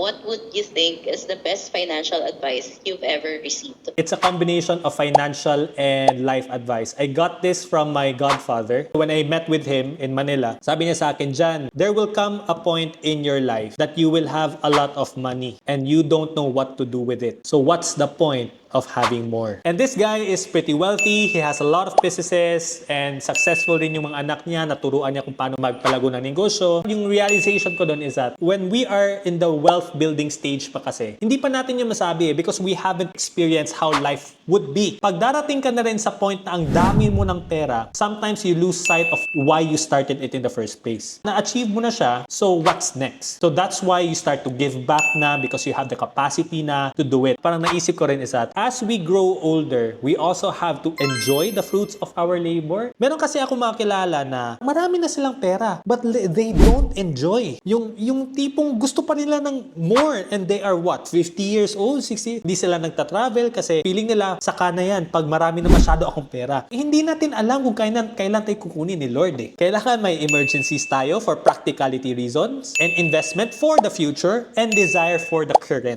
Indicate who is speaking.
Speaker 1: what would you think is the best financial advice you've ever received?
Speaker 2: It's a combination of financial and life advice. I got this from my godfather. When I met with him in Manila, sabi niya sa akin, Jan, there will come a point in your life that you will have a lot of money and you don't know what to do with it. So what's the point of having more? And this guy is pretty wealthy. He has a lot of businesses and successful rin yung mga anak niya. Naturuan niya kung paano magpalago ng negosyo. Yung realization ko doon is that when we are in the wealth building stage pa kasi, hindi pa natin yung masabi eh because we haven't experienced how life would be. Pag darating ka na rin sa point na ang dami mo ng pera, sometimes you lose sight of why you started it in the first place. Na-achieve mo na siya, so what's next? So that's why you start to give back na because you have the capacity na to do it. Parang naisip ko rin is that as we grow older, we also have to enjoy the fruits of our labor. Meron kasi ako makilala na marami na silang pera, but they don't enjoy. Yung, yung tipong gusto pa nila ng more and they are what? 50 years old, 60? Hindi sila nagta-travel kasi feeling nila saka na yan pag marami na masyado akong pera. Eh, hindi natin alam kung kailan, kailan tayo kukunin ni Lord eh. Kailangan may emergencies tayo for practicality reasons and investment for the future and desire for the current.